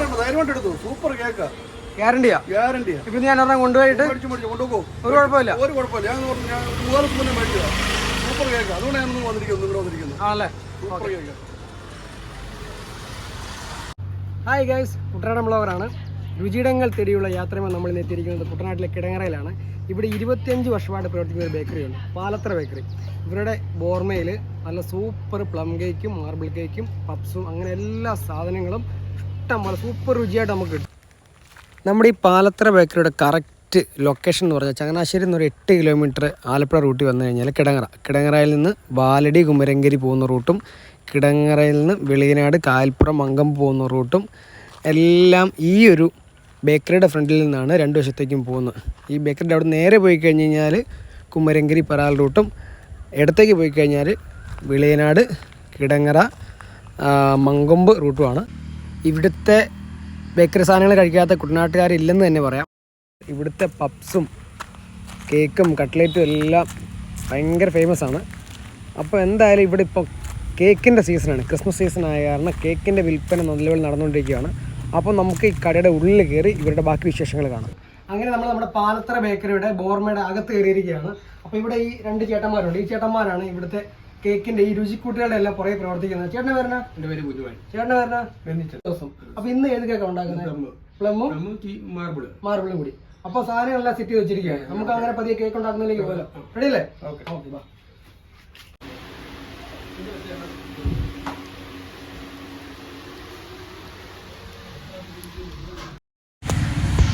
Super ആണ് ധൈര്യമായിട്ട് എടുത്തു. സൂപ്പർ കേക്കാ. ഗ്യാരണ്ടിയാ ഗ്യാരണ്ടിയാ ഇപ്പൊ ഞാൻ ഒരെണ്ണം കൊണ്ടുപോയിട്ട് ഒരു കുഴപ്പമില്ല. ഒരു കുഴപ്പമില്ല. ഞാൻ മൂന്നാൽ മേടിച്ചതാ. Super cake. അതുകൊണ്ട് ഞാൻ ഒന്ന് വന്നിരിക്കുന്നു ഇവിടെ വന്നിരിക്കുന്നു. ആണല്ലേ? സൂപ്പർ കേക്കാ. ഹായ് ഗൈസ് കുട്ടനാടൻ ബ്ലോഗറാണ്. രുചിയിടങ്ങൾ തേടിയുള്ള യാത്രയുമായി നമ്മൾ ഇന്ന് എത്തിയിരിക്കുന്നത് കുട്ടനാട്ടിലെ കിടങ്ങറയിലാണ്. ഇവിടെ ഇരുപത്തിയഞ്ച് വർഷമായിട്ട് പ്രവർത്തിക്കുന്ന ഒരു ബേക്കറിയുണ്ട് പാലത്ര ബേക്കറി ഇവരുടെ ബോർമയിൽ നല്ല സൂപ്പർ പ്ലം കേക്കും മാർബിൾ കേക്കും പപ്സും അങ്ങനെ എല്ലാ സാധനങ്ങളും ഇഷ്ടം സൂപ്പർ രുചിയായിട്ട് നമുക്ക് കിട്ടും. നമ്മുടെ ഈ പാലത്ര ബേക്കറിയുടെ കറക്റ്റ് ലൊക്കേഷൻ എന്ന് പറഞ്ഞാൽ ചങ്ങനാശ്ശേരി നിന്ന് ഒരു എട്ട് കിലോമീറ്റർ ആലപ്പുഴ റൂട്ടിൽ വന്നു കഴിഞ്ഞാൽ കിടങ്ങറ. കിടങ്ങറയിൽ നിന്ന് ബാലടി കുമരങ്കരി പോകുന്ന റൂട്ടും കിടങ്ങറയിൽ നിന്ന് വെളിയനാട് കാൽപ്പുറം മങ്കം പോകുന്ന റൂട്ടും എല്ലാം ഈ ഒരു ബേക്കറിയുടെ ഫ്രണ്ടിൽ നിന്നാണ് രണ്ട് വശത്തേക്കും പോകുന്നത്. ഈ ബേക്കറിയുടെ അവിടെ നേരെ പോയി കഴിഞ്ഞ് കഴിഞ്ഞാൽ കുമരങ്കരി പരാൽ റൂട്ടും ഇടത്തേക്ക് പോയി കഴിഞ്ഞാൽ വിളയനാട് കിടങ്ങറ മങ്കൊമ്പ് റൂട്ടുമാണ് ഇവിടുത്തെ ബേക്കറി സാധനങ്ങൾ കഴിക്കാത്ത കുട്ടനാട്ടുകാരില്ലെന്ന് തന്നെ പറയാം. ഇവിടുത്തെ പപ്സും കേക്കും കട്ട്ലേറ്റും എല്ലാം ഭയങ്കര ഫേമസ് ആണ്. അപ്പോൾ എന്തായാലും ഇവിടെ ഇപ്പോൾ കേക്കിന്റെ സീസണാണ് ക്രിസ്മസ് സീസൺ ആയ കാരണം കേക്കിന്റെ വിൽപ്പന നല്ലപോലെ നടന്നുകൊണ്ടിരിക്കുകയാണ്. അപ്പോൾ നമുക്ക് ഈ കടയുടെ ഉള്ളിൽ കയറി ഇവരുടെ ബാക്കി വിശേഷങ്ങൾ കാണാം. അങ്ങനെ നമ്മൾ നമ്മുടെ പാലത്തറ ബേക്കറിയുടെ ബോർമയുടെ അകത്ത് കയറിയിരിക്കുകയാണ്. അപ്പോൾ ഇവിടെ ഈ രണ്ട് ചേട്ടന്മാരുണ്ട്. ഈ ചേട്ടന്മാരാണ് ഇവിടുത്തെ കേക്കിന്റെ ഈ രുചിക്കൂട്ടുകളുടെ എല്ലാം പുറകെ പ്രവർത്തിക്കുന്നത് ചേട്ടനെ വരണ എന്റെ പേര് കുഞ്ഞുവാൻ ചേട്ടനെ വരണ ദിവസം അപ്പൊ ഇന്ന് ഏത് കേക്കാ ഉണ്ടാക്കുന്നത്? പ്ലമ്മും? മാർബിൾ മാർബിളും. കൂടി. അപ്പൊ സാധനങ്ങളെല്ലാം സെറ്റ് ചെയ്ത് വെച്ചിരിക്കുകയാണ്. നമുക്ക് അങ്ങനെ പതിയെ കേക്ക് ഉണ്ടാക്കുന്നതിലേക്ക് പോകാം റെഡി അല്ലേ ഓക്കെ. ഓക്കെ ബാ.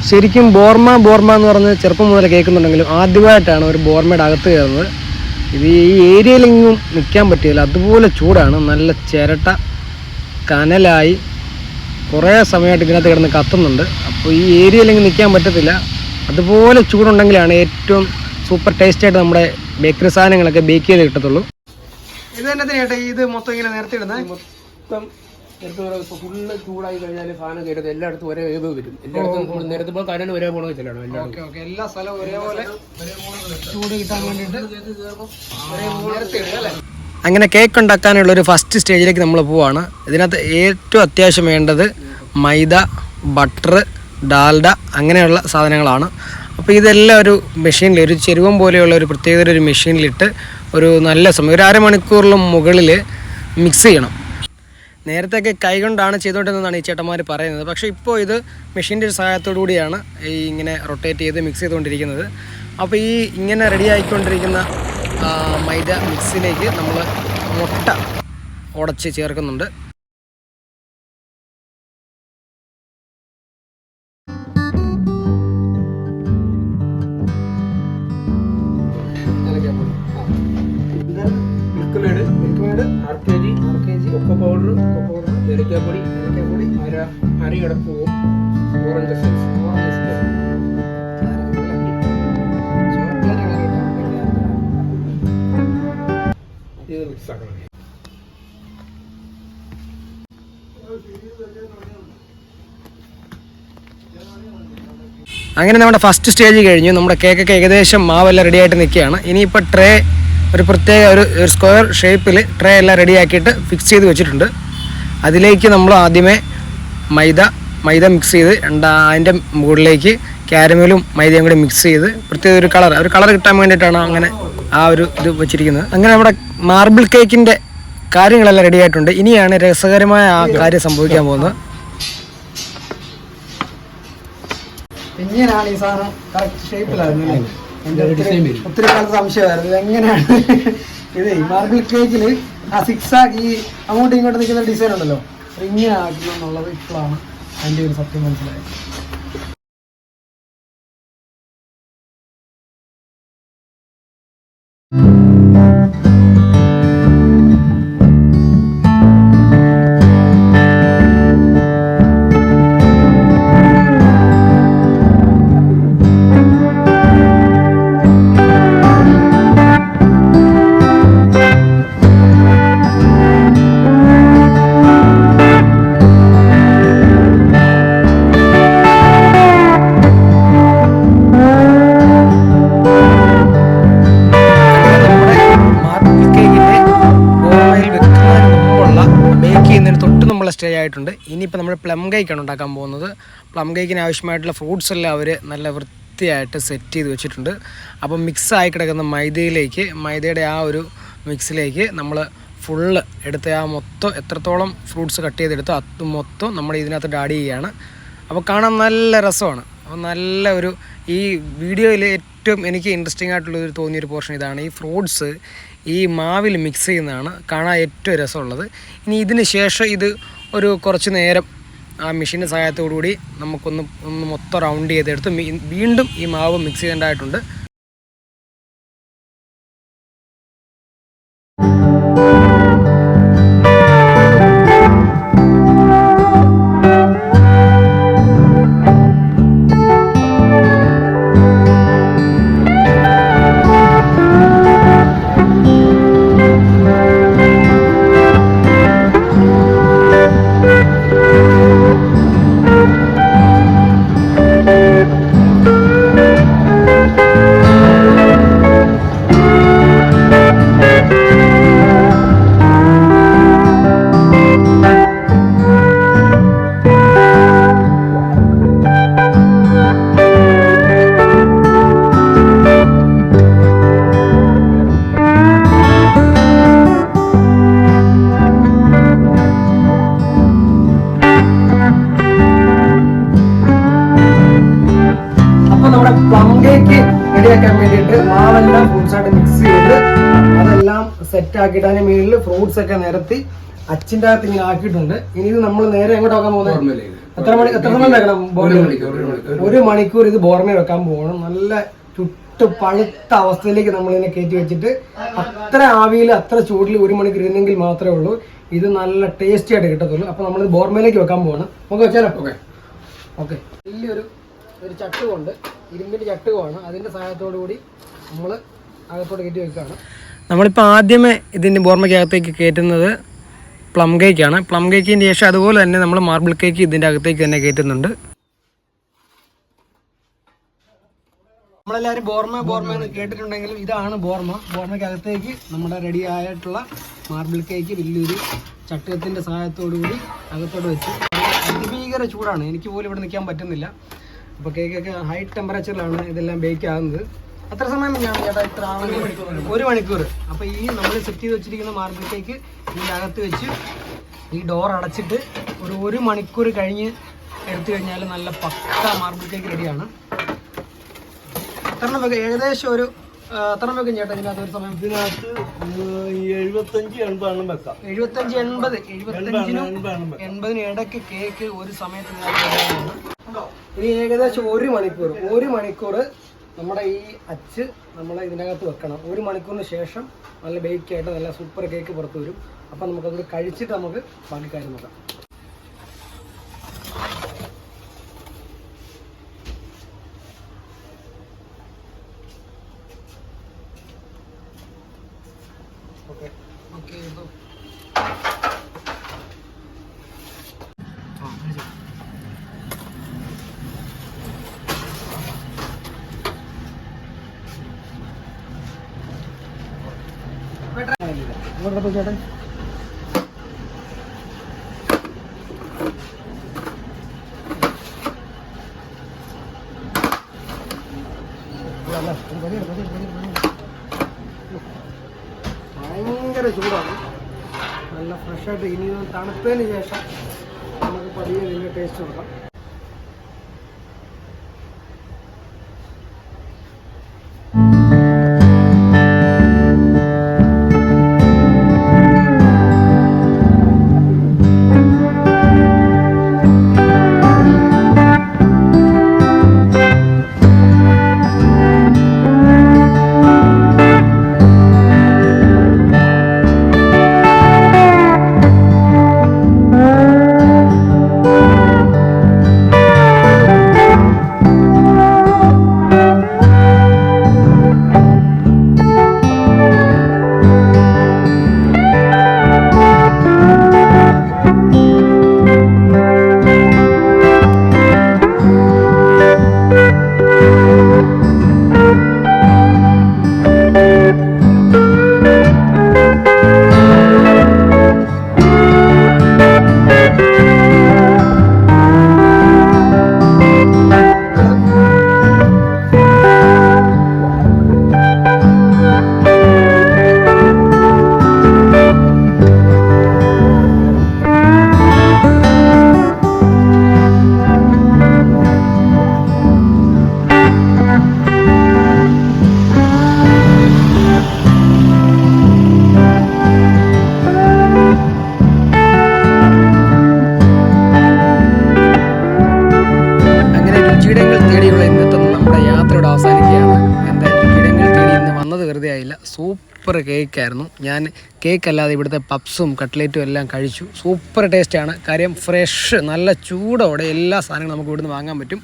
ശരിക്കും ബോർമ ബോർമ എന്ന് പറഞ്ഞ് ചെറുപ്പം മുതൽ കേൾക്കുന്നുണ്ടെങ്കിലും ആദ്യമായിട്ടാണ് ഒരു ബോർമയുടെ അകത്ത് കയറുന്നത്. ഇത് ഈ ഏരിയയിലെങ്ങും നിൽക്കാൻ പറ്റില്ല. അതുപോലെ ചൂടാണ്. നല്ല ചിരട്ട കനലായി കുറേ സമയമായിട്ട് ഇതിനകത്ത് കിടന്ന് കത്തുന്നുണ്ട്. അപ്പോൾ ഈ ഏരിയയിലെങ്ങും നിൽക്കാൻ പറ്റത്തില്ല. അതുപോലെ ചൂടുണ്ടെങ്കിലാണ് ഏറ്റവും സൂപ്പർ ടേസ്റ്റായിട്ട് നമ്മുടെ ബേക്കറി സാധനങ്ങളൊക്കെ ബേക്ക് ചെയ്ത് കിട്ടത്തുള്ളൂ. ഇത് തന്നെ ചേട്ടാ ഇത് മൊത്തം ഇങ്ങനെ നേരത്തെ ഇടുന്നത് മൊത്തം നേരത്തെ ഫുള്ള് ചൂടായി കഴിഞ്ഞാൽ സാധനം കയറുന്നത് എല്ലായിടത്തും ഒരേ വേവ് വരും. എല്ലായിടത്തും നേരത്തെ കരണ്ട് ഒരേ പോണ വെച്ചിലാണ് എല്ലായിടത്തും. Okay okay. എല്ലാ സ്ഥലവും ഒരേപോലെ ചൂട് കിട്ടാൻ വേണ്ടിയിട്ട് അങ്ങനെ കേക്ക് ഉണ്ടാക്കാനുള്ള ഒരു ഫസ്റ്റ് സ്റ്റേജിലേക്ക് നമ്മൾ പോവാണ്. ഇതിനകത്ത് ഏറ്റവും അത്യാവശ്യം വേണ്ടത് മൈദ ബട്ടർ ഡാൽഡ അങ്ങനെയുള്ള സാധനങ്ങളാണ്. അപ്പോൾ ഇതെല്ലാം ഒരു മെഷീനിൽ ഒരു ചെരുവം പോലെയുള്ള ഒരു പ്രത്യേകത ഒരു മെഷീനിലിട്ട് ഒരു നല്ല സമയം ഒരു അരമണിക്കൂറിലും മുകളിൽ മിക്സ് ചെയ്യണം. നേരത്തെയൊക്കെ കൈകൊണ്ടാണ് ചെയ്തുകൊണ്ടിരുന്നതാണ് ഈ ചേട്ടന്മാർ പറയുന്നത്. പക്ഷേ ഇപ്പോൾ ഇത് മെഷീന്റെ ഒരു സഹായത്തോടു കൂടിയാണ് ഈ ഇങ്ങനെ റൊട്ടേറ്റ് ചെയ്ത് മിക്സ് ചെയ്തുകൊണ്ടിരിക്കുന്നത്. അപ്പോൾ ഈ ഇങ്ങനെ റെഡി ആയിക്കൊണ്ടിരിക്കുന്ന മൈദ മിക്സിലേക്ക് നമ്മൾ മുട്ട ഉടച്ച് ചേർക്കുന്നുണ്ട്. അര അര കിടപ്പൂവും ഓറഞ്ച് എസൻസ് ഇത് മിക്സ് ആക്കണം അങ്ങനെ നമ്മുടെ ഫസ്റ്റ് സ്റ്റേജ് കഴിഞ്ഞു. നമ്മുടെ കേക്കൊക്കെ ഏകദേശം മാവെല്ലാം റെഡി ആയിട്ട് നിൽക്കുകയാണ്. ഇനിയിപ്പോൾ ട്രേ ഒരു പ്രത്യേക ഒരു സ്ക്വയർ ഷേപ്പിൽ ട്രേ എല്ലാം റെഡിയാക്കിയിട്ട് ഫിക്സ് ചെയ്ത് വെച്ചിട്ടുണ്ട്. അതിലേക്ക് നമ്മൾ ആദ്യമേ മൈദ മൈദ മിക്സ് ചെയ്ത് രണ്ട് അതിന്റെ മുകളിലേക്ക് ക്യാരമലും മൈദയും കൂടി മിക്സ് ചെയ്ത് പ്രത്യേക ഒരു കളർ ഒരു കളർ കിട്ടാൻ വേണ്ടിയിട്ടാണ് അങ്ങനെ ആ ഒരു ഇത് വെച്ചിരിക്കുന്നത്. അങ്ങനെ നമ്മുടെ മാർബിൾ കേക്കിന്റെ കാര്യങ്ങളെല്ലാം റെഡി ആയിട്ടുണ്ട്. ഇനിയാണ് രസകരമായ ആ കാര്യം സംഭവിക്കാൻ പോകുന്നത്. എങ്ങനെയാണ് ഈ സാധനം കറക്റ്റ് ഷേപ്പിലായിരുന്നു ഒത്തിരി കാലത്ത് സംശയമായിരുന്നു. എങ്ങനെയാണ്? ഇത് മാർബിൾ കേക്കിൽ ആ സിക്സ് ആക്കി ഈ അങ്ങോട്ടും ഇങ്ങോട്ടും നിൽക്കുന്ന ഡിസൈൻ ഉണ്ടല്ലോ. ഇങ്ങനെ ആക്കുന്നു എന്നുള്ളത് ഇപ്പോഴാണ് അതിന്റെ ഒരു സത്യം മനസ്സിലായത്. കേക്കാണ് ഉണ്ടാക്കാൻ പോകുന്നത്. പ്ലം കേക്കിന് ആവശ്യമായിട്ടുള്ള ഫ്രൂട്ട്സ് എല്ലാം അവർ നല്ല വൃത്തിയായിട്ട് സെറ്റ് ചെയ്ത് വെച്ചിട്ടുണ്ട്. അപ്പോൾ മിക്സ് ആയി കിടക്കുന്ന മൈദയിലേക്ക് മൈദയുടെ ആ ഒരു മിക്സിലേക്ക് നമ്മൾ ഫുള്ള് എടുത്ത ആ മൊത്തം എത്രത്തോളം ഫ്രൂട്ട്സ് കട്ട് ചെയ്തെടുത്തോ അത് മൊത്തം നമ്മൾ ഇതിനകത്ത് ആഡ് ചെയ്യുകയാണ് അപ്പോൾ കാണാൻ നല്ല രസമാണ്. അപ്പോൾ നല്ല ഒരു ഈ വീഡിയോയിൽ ഏറ്റവും എനിക്ക് ഇൻട്രസ്റ്റിംഗ് ആയിട്ടുള്ളൊരു തോന്നിയൊരു പോർഷൻ ഇതാണ്. ഈ ഫ്രൂട്ട്സ് ഈ മാവിൽ മിക്സ് ചെയ്യുന്നതാണ്. കാണാൻ ഏറ്റവും രസമുള്ളത്. ഇനി ഇതിന് ശേഷം ഇത് ഒരു കുറച്ച് നേരം ആ മെഷീന്റെ സഹായത്തോടു കൂടി നമുക്കൊന്ന് ഒന്ന് മൊത്തം റൗണ്ട് ചെയ്തെടുത്ത് വീണ്ടും ഈ മാവ് മിക്സ് ചെയ്യേണ്ടതായിട്ടുണ്ട്. റെഡിയാക്കാൻ വേണ്ടിയിട്ട് മാവെല്ലാം ഫ്രൂട്ട്സായിട്ട് മിക്സ് ചെയ്ത് അതെല്ലാം സെറ്റ് ആക്കിയിട്ട് അതിന് മുകളിൽ ഫ്രൂട്ട്സ് ഒക്കെ നിരത്തി അച്ചിന്റെ അകത്ത് ഇങ്ങനെ ആക്കിയിട്ടുണ്ട്. ഇനി ഇത് നമ്മൾ നേരെ എങ്ങോട്ട് വെക്കാൻ പോകുന്നത് എത്ര മണി എത്ര സമയം വെക്കണം? ഒരു മണിക്കൂർ ഇത് ബോർമ വെക്കാൻ പോകണം. നല്ല ചുട്ട് പഴുത്ത അവസ്ഥയിലേക്ക് നമ്മൾ ഇതിനെ കയറ്റി വെച്ചിട്ട് അത്ര ആവിയിൽ അത്ര ചൂടിൽ ഒരു മണിക്കൂർ ഇരുന്നെങ്കിൽ മാത്രമേ ഉള്ളൂ. ഇത് നല്ല ടേസ്റ്റി ആയിട്ട് കിട്ടത്തുള്ളൂ. അപ്പൊ നമ്മൾ ബോർമയിലേക്ക് വെക്കാൻ പോകണം നമുക്ക് വെച്ചാലോ? ഓക്കെ ഓക്കെ വലിയൊരു ഒരു ചട്ടുകൊണ്ട് ഇരുമ്പിന്റെ ചട്ടുകമാണ് അതിന്റെ സഹായത്തോടു കൂടി നമ്മൾ അകത്തോട്ട് കയറ്റി വെക്കുകയാണ്. നമ്മളിപ്പോൾ ആദ്യമേ ഇതിന്റെ ബോർമയ്ക്കകത്തേക്ക് കയറ്റുന്നത് പ്ലം കേക്കാണ്. പ്ലം കേക്കിന്റെ ശേഷം അതുപോലെ തന്നെ നമ്മൾ മാർബിൾ കേക്ക് ഇതിന്റെ അകത്തേക്ക് തന്നെ കയറ്റുന്നുണ്ട്. നമ്മളെല്ലാവരും ബോർമ ബോർമ എന്ന് കേട്ടിട്ടുണ്ടെങ്കിലും ഇതാണ് ബോർമ. ബോർമയ്ക്കകത്തേക്ക് നമ്മുടെ റെഡി ആയിട്ടുള്ള മാർബിൾ കേക്ക് വലിയൊരു ചട്ടകത്തിന്റെ സഹായത്തോടു കൂടി അകത്തോട്ട് വെച്ച്. അതിഭീകര ചൂടാണ്. എനിക്ക് പോലും ഇവിടെ നിൽക്കാൻ പറ്റുന്നില്ല. അപ്പോൾ കേക്കൊക്കെ ഹൈ ടെമ്പറേച്ചറിലാണ് ഇതെല്ലാം ബേക്ക് ആകുന്നത് അത്ര സമയം തന്നെയാണ് ചേട്ടാ ഇത്ര ആണെങ്കിൽ ഒരു മണിക്കൂർ അപ്പൊ ഈ നമ്മൾ സെറ്റ് ചെയ്ത് വെച്ചിരിക്കുന്ന മാർബിൾ കേക്ക് ഇതിന്റെ അകത്ത് വെച്ച് ഈ ഡോർ അടച്ചിട്ട് ഒരു ഒരു മണിക്കൂർ കഴിഞ്ഞ് എടുത്തു കഴിഞ്ഞാൽ നല്ല പക്ക മാർബിൾ കേക്ക് റെഡിയാണ് എത്ര വെക്കും ഏകദേശം ഒരു അത്ര എത്ര വെക്കും ചേട്ടാ ഇതിനകത്ത് ഒരു സമയം. ഇതിനകത്ത് എഴുപത്തഞ്ച് എൺപതെണ്ണം വെക്കാം. എഴുപത്തഞ്ച് എൺപത് എഴുപത്തഞ്ചിനും എൺപതിനും ഇടയ്ക്ക് കേക്ക് ഒരു സമയത്ത് ഇതിനകത്ത്. ഇനി ഏകദേശം ഒരു മണിക്കൂർ ഒരു മണിക്കൂർ നമ്മുടെ ഈ അച്ച് നമ്മൾ ഇതിനകത്ത് വെക്കണം. ഒരു മണിക്കൂറിന് ശേഷം നല്ല ബേക്കായിട്ട് നല്ല സൂപ്പർ കേക്ക് പുറത്ത് വരും. അപ്പം നമുക്കത് കഴിച്ചിട്ട് നമുക്ക് ബാക്കി കാര്യം നോക്കാം ഓക്കെ ഓക്കെ അങ്ങോട്ട് പോയി ചേട്ടൻ അല്ല, ഒരു പണി എടുക്ക്, പണി എടുക്ക്, പണി പണി എടുക്ക്. ഭയങ്കര ചൂടാണ്. നല്ല ഫ്രഷായിട്ട് ഇനി തണുപ്പതിന് ശേഷം നമുക്ക് പതിയെ ഇതിന്റെ ടേസ്റ്റ് നോക്കാം സൂപ്പർ കേക്കായിരുന്നു. ഞാൻ കേക്ക് അല്ലാതെ ഇവിടുത്തെ പപ്സും കട്ട്ലേറ്റും എല്ലാം കഴിച്ചു. സൂപ്പർ ടേസ്റ്റാണ്. കാര്യം ഫ്രഷ് നല്ല ചൂടോടെ എല്ലാ സാധനങ്ങളും നമുക്ക് ഇവിടുന്ന് വാങ്ങാൻ പറ്റും.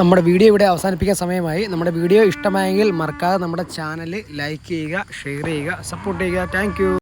നമ്മുടെ വീഡിയോ ഇവിടെ അവസാനിപ്പിക്കാൻ സമയമായി. നമ്മുടെ വീഡിയോ ഇഷ്ടമായെങ്കിൽ മറക്കാതെ നമ്മുടെ ചാനൽ ലൈക്ക് ചെയ്യുക ഷെയർ ചെയ്യുക സപ്പോർട്ട് ചെയ്യുക. താങ്ക്